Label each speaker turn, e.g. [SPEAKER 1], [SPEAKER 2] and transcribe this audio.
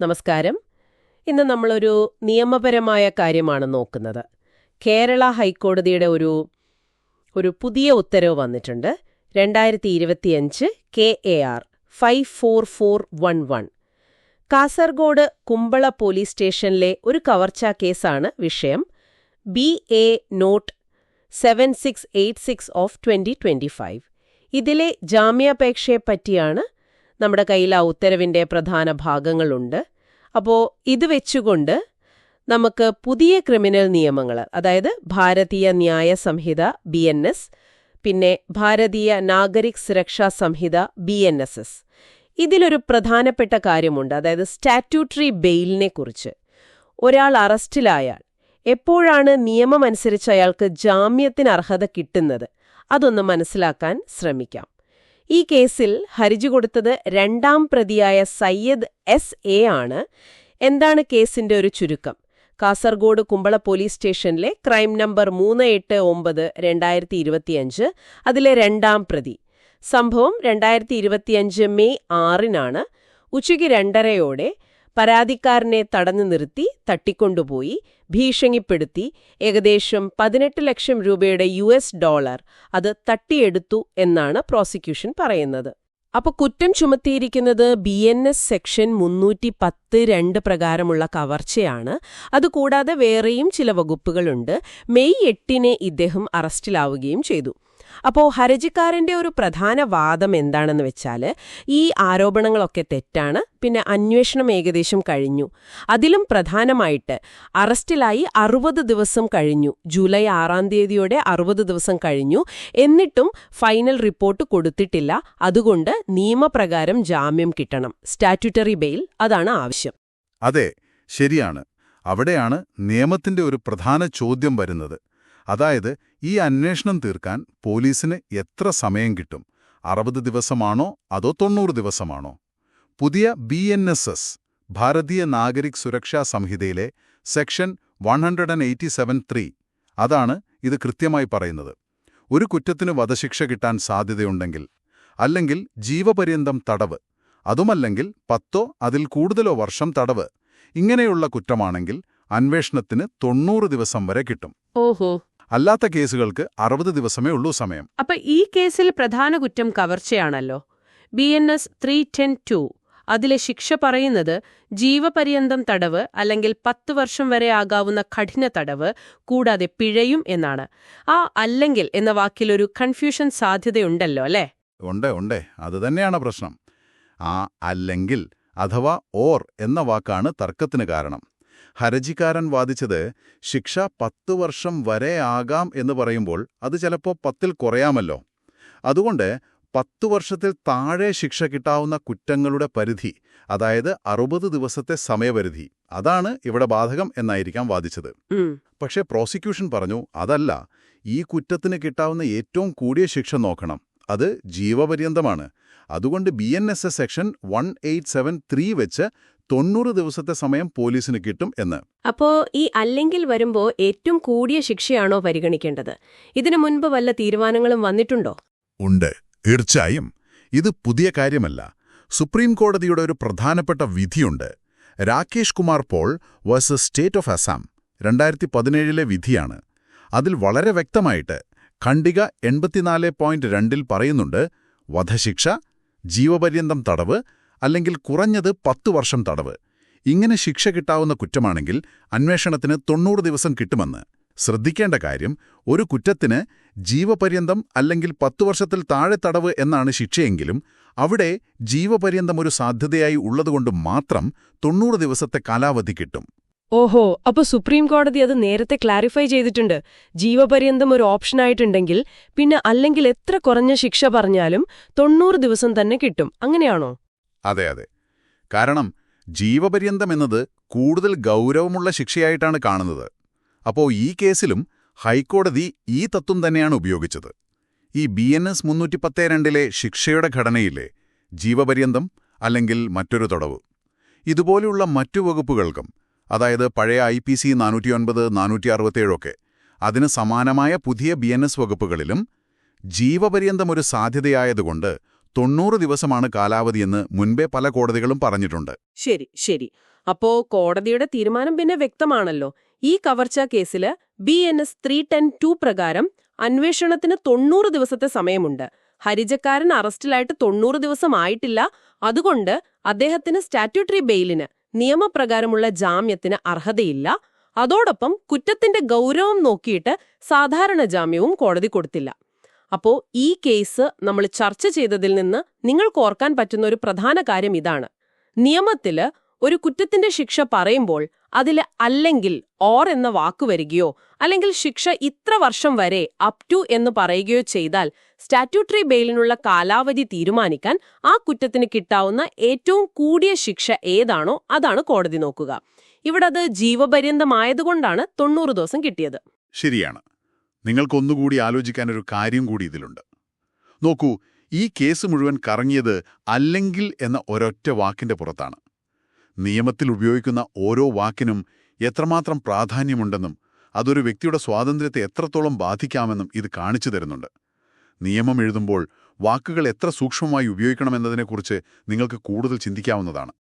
[SPEAKER 1] നമസ്കാരം. ഇന്ന് നമ്മളൊരു നിയമപരമായ കാര്യമാണ് നോക്കുന്നത്. കേരള ഹൈക്കോടതിയുടെ ഒരു ഒരു പുതിയ ഉത്തരവ് വന്നിട്ടുണ്ട്. രണ്ടായിരത്തി ഇരുപത്തിയഞ്ച് K A R five four four one one. Kasaragod Kumbla police സ്റ്റേഷനിലെ ഒരു കവർച്ചാ കേസാണ് വിഷയം. B A not seven six eight six of twenty twenty five. ഇതിലെ ജാമ്യാപേക്ഷയെപ്പറ്റിയാണ് നമ്മുടെ കയ്യിൽ ആ ഉത്തരവിന്റെ പ്രധാന ഭാഗങ്ങളുണ്ട്. അപ്പോൾ ഇത് വെച്ചുകൊണ്ട് നമുക്ക് പുതിയ ക്രിമിനൽ നിയമങ്ങൾ അതായത് ഭാരതീയ ന്യായ സംഹിത ബി എൻ എസ് പിന്നെ Bharatiya Nagarik Suraksha Sanhita B N S S. ഇതിലൊരു പ്രധാനപ്പെട്ട കാര്യമുണ്ട് അതായത് സ്റ്റാറ്റ്യൂട്ടറി ബെയിലിനെ കുറിച്ച്. ഒരാൾ അറസ്റ്റിലായാൽ എപ്പോഴാണ് നിയമമനുസരിച്ച് അയാൾക്ക് ജാമ്യത്തിന് അർഹത കിട്ടുന്നത്? അതൊന്ന് മനസ്സിലാക്കാൻ ശ്രമിക്കാം. ഈ കേസിൽ ഹർജി കൊടുത്തത് രണ്ടാം പ്രതിയായ സയ്യദ് എസ് എ ആണ്. എന്താണ് കേസിന്റെ ഒരു ചുരുക്കം? കാസർഗോഡ് കുമ്പള പോലീസ് സ്റ്റേഷനിലെ ക്രൈം നമ്പർ മൂന്ന് എട്ട് ഒമ്പത് രണ്ടായിരത്തി ഇരുപത്തിയഞ്ച് അതിലെ രണ്ടാം പ്രതി. സംഭവം രണ്ടായിരത്തി ഇരുപത്തിയഞ്ച് മെയ് ആറിനാണ്. ഉച്ചയ്ക്ക് രണ്ടരയോടെ പരാതിക്കാരനെ തടഞ്ഞു നിർത്തി തട്ടിക്കൊണ്ടുപോയി ഭീഷണിപ്പെടുത്തി ഏകദേശം പതിനെട്ട് ലക്ഷം രൂപയുടെ യു ഡോളർ അത് തട്ടിയെടുത്തു എന്നാണ് പ്രോസിക്യൂഷൻ പറയുന്നത്. അപ്പൊ കുറ്റം ചുമത്തിയിരിക്കുന്നത് ബി എൻ എസ് സെക്ഷൻ മുന്നൂറ്റി പത്ത് രണ്ട് പ്രകാരമുള്ള കവർച്ചയാണ്. അതുകൂടാതെ വേറെയും ചില വകുപ്പുകളുണ്ട്. മെയ് എട്ടിന് ഇദ്ദേഹം അറസ്റ്റിലാവുകയും ചെയ്തു. അപ്പോൾ ഹരജിക്കാരന്റെ ഒരു പ്രധാന വാദം എന്താണെന്ന് വെച്ചാൽ ഈ ആരോപണങ്ങളൊക്കെ തെറ്റാണ് പിന്നെ അന്വേഷണം ഏകദേശം കഴിഞ്ഞു. അതിലും പ്രധാനമായിട്ട് അറസ്റ്റിലായി അറുപത് ദിവസം കഴിഞ്ഞു. ജൂലൈ ആറാം തീയതിയോടെ അറുപത് ദിവസം കഴിഞ്ഞു. എന്നിട്ടും ഫൈനൽ റിപ്പോർട്ട് കൊടുത്തിട്ടില്ല. അതുകൊണ്ട് നിയമപ്രകാരം ജാമ്യം കിട്ടണം. സ്റ്റാറ്റ്യൂട്ടറി ബെയിൽ അതാണ് ആവശ്യം.
[SPEAKER 2] അതെ ശരിയാണ്. അവിടെയാണ് നിയമത്തിന്റെ ഒരു പ്രധാന ചോദ്യം വരുന്നത്. അതായത് ഈ അന്വേഷണം തീർക്കാൻ പോലീസിന് എത്ര സമയം കിട്ടും? അറുപത് ദിവസമാണോ അതോ തൊണ്ണൂറ് ദിവസമാണോ? പുതിയ B N S S Bharatiya Nagarik Suraksha സംഹിതയിലെ section one hundred and eighty seven three അതാണ് ഇത് കൃത്യമായി പറയുന്നത്. ഒരു കുറ്റത്തിന് വധശിക്ഷ കിട്ടാൻ സാധ്യതയുണ്ടെങ്കിൽ അല്ലെങ്കിൽ ജീവപര്യന്തം തടവ് അതുമല്ലെങ്കിൽ പത്തോ അതിൽ കൂടുതലോ വർഷം തടവ് ഇങ്ങനെയുള്ള കുറ്റമാണെങ്കിൽ അന്വേഷണത്തിന് തൊണ്ണൂറ് ദിവസം വരെ കിട്ടും.
[SPEAKER 1] ഓഹോ.
[SPEAKER 2] അല്ലാത്ത കേസുകൾക്ക് അറുപത് ദിവസമേ ഉള്ളൂ സമയം.
[SPEAKER 1] അപ്പൊ ഈ കേസിൽ പ്രധാന കുറ്റം കവർച്ചയാണല്ലോ. B N S three ten two അതിലെ ശിക്ഷ പറയുന്നത് ജീവപര്യന്തം തടവ് അല്ലെങ്കിൽ പത്ത് വർഷം വരെ ആകാവുന്ന കഠിന തടവ് കൂടാതെ പിഴയും എന്നാണ്. ആ അല്ലെങ്കിൽ എന്ന വാക്കിലൊരു കൺഫ്യൂഷൻ സാധ്യതയുണ്ടല്ലോ അല്ലേ?
[SPEAKER 2] ഉണ്ട് ഉണ്ട്. അതുതന്നെയാണ് പ്രശ്നം. ആ അല്ലെങ്കിൽ അഥവാ ഓർ എന്ന വാക്കാണ് തർക്കത്തിന് കാരണം. ഹർജിക്കാരൻ വാദിച്ചത് ശിക്ഷ പത്ത് വർഷം വരെ ആകാം എന്ന് പറയുമ്പോൾ അത് ചിലപ്പോൾ പത്തിൽ കുറയാമല്ലോ. അതുകൊണ്ട് പത്തു വർഷത്തിൽ താഴെ ശിക്ഷ കിട്ടാവുന്ന കുറ്റങ്ങളുടെ പരിധി അതായത് അറുപത് ദിവസത്തെ സമയപരിധി അതാണ് ഇവിടെ ബാധകം എന്നായിരിക്കാം വാദിച്ചത്. പക്ഷേ പ്രോസിക്യൂഷൻ പറഞ്ഞു അതല്ല ഈ കുറ്റത്തിന് കിട്ടാവുന്ന ഏറ്റവും കൂടിയ ശിക്ഷ നോക്കണം. അത് ജീവപര്യന്തമാണ്. അതുകൊണ്ട് B N S S section one eight seven three വെച്ച് തൊണ്ണൂറ് ദിവസത്തെ സമയം പോലീസിന് കിട്ടും എന്ന്.
[SPEAKER 1] അപ്പോ ഈ അല്ലെങ്കിൽ വരുമ്പോ ഏറ്റവും കൂടിയ ശിക്ഷയാണോ പരിഗണിക്കേണ്ടത്? ഇതിനു മുൻപ് വല്ല തീരുമാനങ്ങളും വന്നിട്ടുണ്ടോ?
[SPEAKER 2] ഉണ്ട്. തീർച്ചയായും. ഇത് പുതിയ കാര്യമല്ല. സുപ്രീം കോടതിയുടെ ഒരു പ്രധാനപ്പെട്ട വിധിയുണ്ട്. Rakesh Kumar Paul versus state of Assam രണ്ടായിരത്തി പതിനേഴിലെ വിധിയാണ്. അതിൽ വളരെ വ്യക്തമായിട്ട് ഖണ്ഡിക എൺപത്തിനാല് പോയിന്റ് രണ്ടിൽ പറയുന്നുണ്ട് വധശിക്ഷ ജീവപര്യന്തം തടവ് അല്ലെങ്കിൽ കുറഞ്ഞത് പത്തു വർഷം തടവ്. ഇങ്ങനെ ശിക്ഷ കിട്ടാവുന്ന കുറ്റമാണെങ്കിൽ അന്വേഷണത്തിന് തൊണ്ണൂറ് ദിവസം കിട്ടുമെന്ന്. ശ്രദ്ധിക്കേണ്ട കാര്യം ഒരു കുറ്റത്തിന് ജീവപര്യന്തം അല്ലെങ്കിൽ പത്തു വർഷത്തിൽ താഴെ തടവ് എന്നാണ് ശിക്ഷയെങ്കിലും അവിടെ ജീവപര്യന്തം ഒരു സാധ്യതയായി ഉള്ളതുകൊണ്ട് മാത്രം തൊണ്ണൂറ് ദിവസത്തെ കാലാവധി കിട്ടും.
[SPEAKER 1] ഓഹോ അപ്പൊ സുപ്രീം കോടതി അത് നേരത്തെ ക്ലാരിഫൈ ചെയ്തിട്ടുണ്ട്. ജീവപര്യന്തം ഒരു ഓപ്ഷനായിട്ടുണ്ടെങ്കിൽ പിന്നെ അല്ലെങ്കിൽ എത്ര കുറഞ്ഞ ശിക്ഷ പറഞ്ഞാലും തൊണ്ണൂറ് ദിവസം തന്നെ കിട്ടും. അങ്ങനെയാണോ?
[SPEAKER 2] അതെ അതെ. കാരണം ജീവപര്യന്തം എന്നത് കൂടുതൽ ഗൗരവമുള്ള ശിക്ഷയായിട്ടാണ് കാണുന്നത്. അപ്പോൾ ഈ കേസിലും ഹൈക്കോടതി ഈ തത്വം തന്നെയാണ് ഉപയോഗിച്ചത്. ഈ ബി എൻ എസ് മുന്നൂറ്റി പത്തേ രണ്ടിലെ ശിക്ഷയുടെ ഘടനയിലെ ജീവപര്യന്തം അല്ലെങ്കിൽ മറ്റൊരു തടവ്. ഇതുപോലെയുള്ള മറ്റു വകുപ്പുകൾക്കും അതായത് പഴയ ഐ പി സി നാനൂറ്റിയൊൻപത് നാനൂറ്റി അറുപത്തേഴൊക്കെ അതിന് സമാനമായ പുതിയ ബി എൻ എസ് വകുപ്പുകളിലും ജീവപര്യന്തം ഒരു സാധ്യതയായതുകൊണ്ട് തൊണ്ണൂറ് ദിവസമാണ് കാലാവധിയെന്ന് മുൻപേ പല കോടതികളും പറഞ്ഞിട്ടുണ്ട്.
[SPEAKER 1] ശരി ശരി. അപ്പോ കോടതിയുടെ തീരുമാനം പിന്നെ വ്യക്തമാണല്ലോ. ഈ കവർച്ച കേസിൽ B N S three ten two പ്രകാരം അന്വേഷണത്തിന് തൊണ്ണൂറ് ദിവസത്തെ സമയമുണ്ട്. ഹരിജക്കാരൻ അറസ്റ്റിലായിട്ട് തൊണ്ണൂറ് ദിവസം ആയിട്ടില്ല അതുകൊണ്ട് അദ്ദേഹത്തിന് സ്റ്റാറ്റ്യൂട്ടറി ബെയിലിന് നിയമപ്രകാരമുള്ള ജാമ്യത്തിന് അർഹതയില്ല. അതോടൊപ്പം കുറ്റത്തിന്റെ ഗൗരവം നോക്കിയിട്ട് സാധാരണ ജാമ്യവും കോടതി കൊടുത്തില്ല. അപ്പോ ഈ കേസ് നമ്മൾ ചർച്ച ചെയ്തതിൽ നിന്ന് നിങ്ങൾക്ക് ഓർക്കാൻ പറ്റുന്ന ഒരു പ്രധാന കാര്യം ഇതാണ്. നിയമത്തിൽ ഒരു കുറ്റത്തിന്റെ ശിക്ഷ പറയുമ്പോൾ അതിൽ അല്ലെങ്കിൽ ഓർ എന്ന വാക്ക് വരികയോ അല്ലെങ്കിൽ ശിക്ഷ ഇത്ര വർഷം വരെ അപ് ടു എന്ന് പറയുകയോ ചെയ്താൽ സ്റ്റാറ്റ്യൂട്ടറി ബെയിലിനുള്ള കാലാവധി തീരുമാനിക്കാൻ ആ കുറ്റത്തിന് കിട്ടാവുന്ന ഏറ്റവും കൂടിയ ശിക്ഷ ഏതാണോ അതാണ് കോടതി നോക്കുക. ഇവിടെ അത് ജീവപര്യന്തമായതുകൊണ്ടാണ് തൊണ്ണൂറ് ദിവസം കിട്ടിയത്.
[SPEAKER 2] ശരിയാണ്. നിങ്ങൾക്കൊന്നുകൂടി ആലോചിക്കാൻ ഒരു കാര്യം കൂടി ഇതിലുണ്ട്. നോക്കൂ ഈ കേസ് മുഴുവൻ കറങ്ങിയത് അല്ലെങ്കിൽ എന്ന ഒരൊറ്റ വാക്കിന്റെ പുറത്താണ്. നിയമത്തിൽ ഉപയോഗിക്കുന്ന ഓരോ വാക്കിനും എത്രമാത്രം പ്രാധാന്യമുണ്ടെന്നും അതൊരു വ്യക്തിയുടെ സ്വാതന്ത്ര്യത്തെ എത്രത്തോളം ബാധിക്കാമെന്നും ഇത് കാണിച്ചു തരുന്നുണ്ട്. നിയമം എഴുതുമ്പോൾ വാക്കുകൾ എത്ര സൂക്ഷ്മമായി ഉപയോഗിക്കണമെന്നതിനെക്കുറിച്ച് നിങ്ങൾക്ക് കൂടുതൽ ചിന്തിക്കാവുന്നതാണ്.